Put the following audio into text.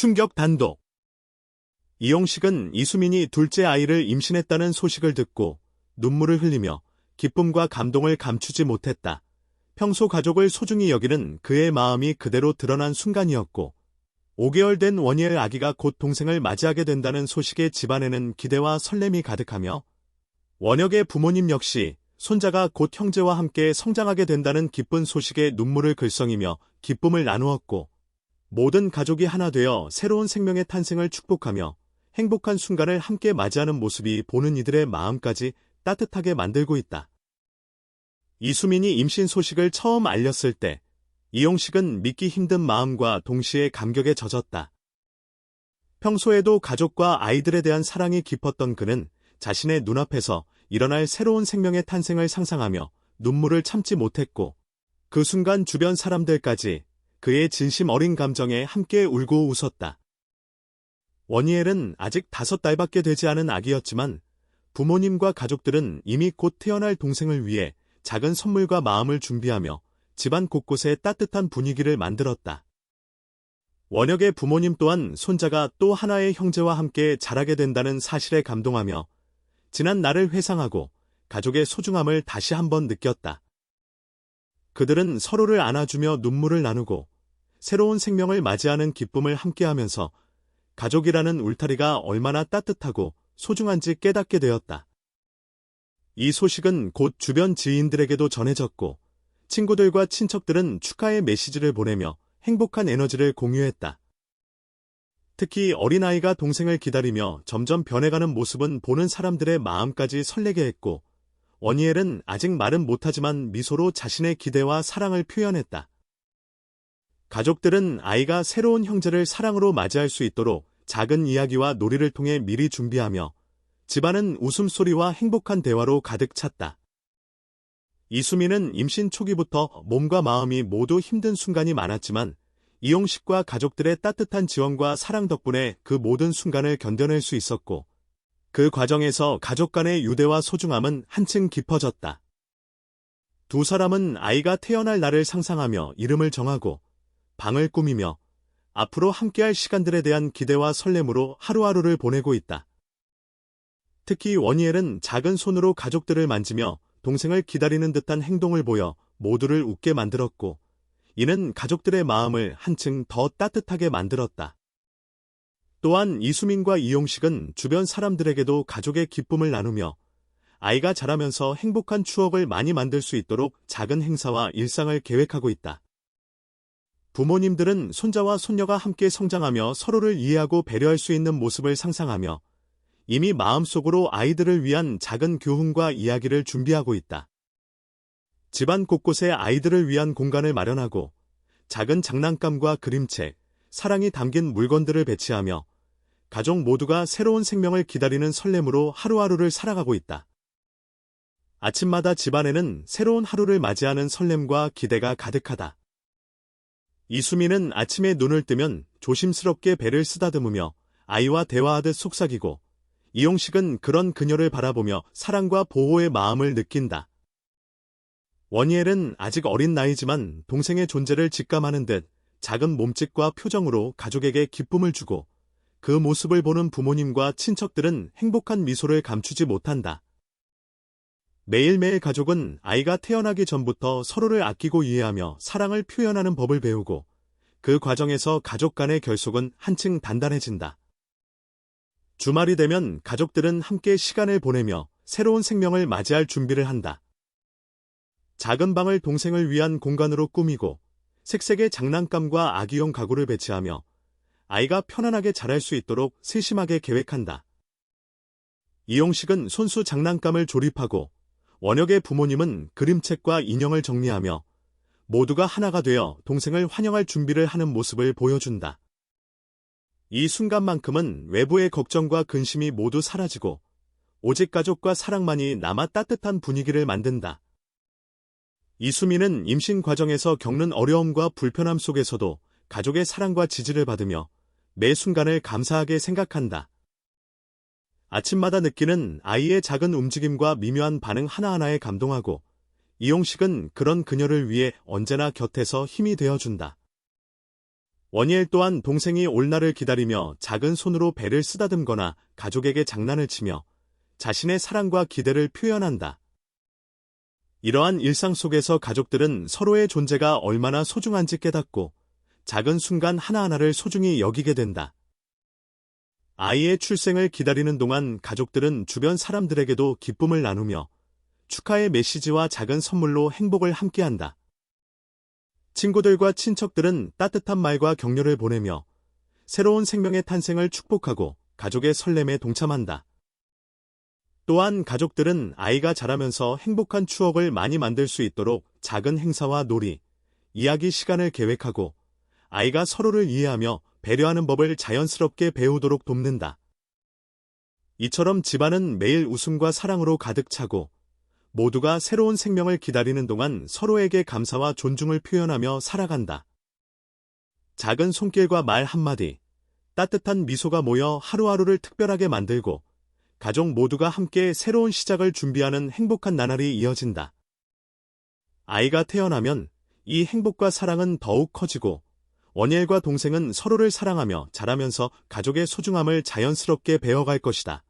충격 단독. 이용식은 이수민이 둘째 아이를 임신했다는 소식을 듣고 눈물을 흘리며 기쁨과 감동을 감추지 못했다. 평소 가족을 소중히 여기는 그의 마음이 그대로 드러난 순간이었고, 5개월 된 원희엘 아기가 곧 동생을 맞이하게 된다는 소식에 집안에는 기대와 설렘이 가득하며, 원혁의 부모님 역시 손자가 곧 형제와 함께 성장하게 된다는 기쁜 소식에 눈물을 글썽이며 기쁨을 나누었고, 모든 가족이 하나 되어 새로운 생명의 탄생을 축복하며 행복한 순간을 함께 맞이하는 모습이 보는 이들의 마음까지 따뜻하게 만들고 있다. 이수민이 임신 소식을 처음 알렸을 때 이용식은 믿기 힘든 마음과 동시에 감격에 젖었다. 평소에도 가족과 아이들에 대한 사랑이 깊었던 그는 자신의 눈앞에서 일어날 새로운 생명의 탄생을 상상하며 눈물을 참지 못했고 그 순간 주변 사람들까지 그의 진심 어린 감정에 함께 울고 웃었다. 원희엘은 아직 다섯 달밖에 되지 않은 아기였지만 부모님과 가족들은 이미 곧 태어날 동생을 위해 작은 선물과 마음을 준비하며 집안 곳곳에 따뜻한 분위기를 만들었다. 원혁의 부모님 또한 손자가 또 하나의 형제와 함께 자라게 된다는 사실에 감동하며 지난 날을 회상하고 가족의 소중함을 다시 한번 느꼈다. 그들은 서로를 안아주며 눈물을 나누고 새로운 생명을 맞이하는 기쁨을 함께하면서 가족이라는 울타리가 얼마나 따뜻하고 소중한지 깨닫게 되었다. 이 소식은 곧 주변 지인들에게도 전해졌고 친구들과 친척들은 축하의 메시지를 보내며 행복한 에너지를 공유했다. 특히 어린아이가 동생을 기다리며 점점 변해가는 모습은 보는 사람들의 마음까지 설레게 했고 원희엘은 아직 말은 못하지만 미소로 자신의 기대와 사랑을 표현했다. 가족들은 아이가 새로운 형제를 사랑으로 맞이할 수 있도록 작은 이야기와 놀이를 통해 미리 준비하며 집안은 웃음소리와 행복한 대화로 가득 찼다. 이수민은 임신 초기부터 몸과 마음이 모두 힘든 순간이 많았지만 이용식과 가족들의 따뜻한 지원과 사랑 덕분에 그 모든 순간을 견뎌낼 수 있었고 그 과정에서 가족 간의 유대와 소중함은 한층 깊어졌다. 두 사람은 아이가 태어날 날을 상상하며 이름을 정하고 방을 꾸미며 앞으로 함께할 시간들에 대한 기대와 설렘으로 하루하루를 보내고 있다. 특히 원희엘은 작은 손으로 가족들을 만지며 동생을 기다리는 듯한 행동을 보여 모두를 웃게 만들었고, 이는 가족들의 마음을 한층 더 따뜻하게 만들었다. 또한 이수민과 이용식은 주변 사람들에게도 가족의 기쁨을 나누며 아이가 자라면서 행복한 추억을 많이 만들 수 있도록 작은 행사와 일상을 계획하고 있다. 부모님들은 손자와 손녀가 함께 성장하며 서로를 이해하고 배려할 수 있는 모습을 상상하며 이미 마음속으로 아이들을 위한 작은 교훈과 이야기를 준비하고 있다. 집안 곳곳에 아이들을 위한 공간을 마련하고 작은 장난감과 그림책, 사랑이 담긴 물건들을 배치하며 가족 모두가 새로운 생명을 기다리는 설렘으로 하루하루를 살아가고 있다. 아침마다 집안에는 새로운 하루를 맞이하는 설렘과 기대가 가득하다. 이수민은 아침에 눈을 뜨면 조심스럽게 배를 쓰다듬으며 아이와 대화하듯 속삭이고 이용식은 그런 그녀를 바라보며 사랑과 보호의 마음을 느낀다. 원희엘은 아직 어린 나이지만 동생의 존재를 직감하는 듯 작은 몸짓과 표정으로 가족에게 기쁨을 주고 그 모습을 보는 부모님과 친척들은 행복한 미소를 감추지 못한다. 매일매일 가족은 아이가 태어나기 전부터 서로를 아끼고 이해하며 사랑을 표현하는 법을 배우고 그 과정에서 가족 간의 결속은 한층 단단해진다. 주말이 되면 가족들은 함께 시간을 보내며 새로운 생명을 맞이할 준비를 한다. 작은 방을 동생을 위한 공간으로 꾸미고 색색의 장난감과 아기용 가구를 배치하며 아이가 편안하게 자랄 수 있도록 세심하게 계획한다. 이용식은 손수 장난감을 조립하고 원혁의 부모님은 그림책과 인형을 정리하며 모두가 하나가 되어 동생을 환영할 준비를 하는 모습을 보여준다. 이 순간만큼은 외부의 걱정과 근심이 모두 사라지고 오직 가족과 사랑만이 남아 따뜻한 분위기를 만든다. 이수민은 임신 과정에서 겪는 어려움과 불편함 속에서도 가족의 사랑과 지지를 받으며 매 순간을 감사하게 생각한다. 아침마다 느끼는 아이의 작은 움직임과 미묘한 반응 하나하나에 감동하고 이용식은 그런 그녀를 위해 언제나 곁에서 힘이 되어준다. 원예일 또한 동생이 올 날을 기다리며 작은 손으로 배를 쓰다듬거나 가족에게 장난을 치며 자신의 사랑과 기대를 표현한다. 이러한 일상 속에서 가족들은 서로의 존재가 얼마나 소중한지 깨닫고 작은 순간 하나하나를 소중히 여기게 된다. 아이의 출생을 기다리는 동안 가족들은 주변 사람들에게도 기쁨을 나누며 축하의 메시지와 작은 선물로 행복을 함께한다. 친구들과 친척들은 따뜻한 말과 격려를 보내며 새로운 생명의 탄생을 축복하고 가족의 설렘에 동참한다. 또한 가족들은 아이가 자라면서 행복한 추억을 많이 만들 수 있도록 작은 행사와 놀이, 이야기 시간을 계획하고 아이가 서로를 이해하며 배려하는 법을 자연스럽게 배우도록 돕는다. 이처럼 집안은 매일 웃음과 사랑으로 가득 차고 모두가 새로운 생명을 기다리는 동안 서로에게 감사와 존중을 표현하며 살아간다. 작은 손길과 말 한마디, 따뜻한 미소가 모여 하루하루를 특별하게 만들고 가족 모두가 함께 새로운 시작을 준비하는 행복한 나날이 이어진다. 아이가 태어나면 이 행복과 사랑은 더욱 커지고 원예일과 동생은 서로를 사랑하며 자라면서 가족의 소중함을 자연스럽게 배워갈 것이다.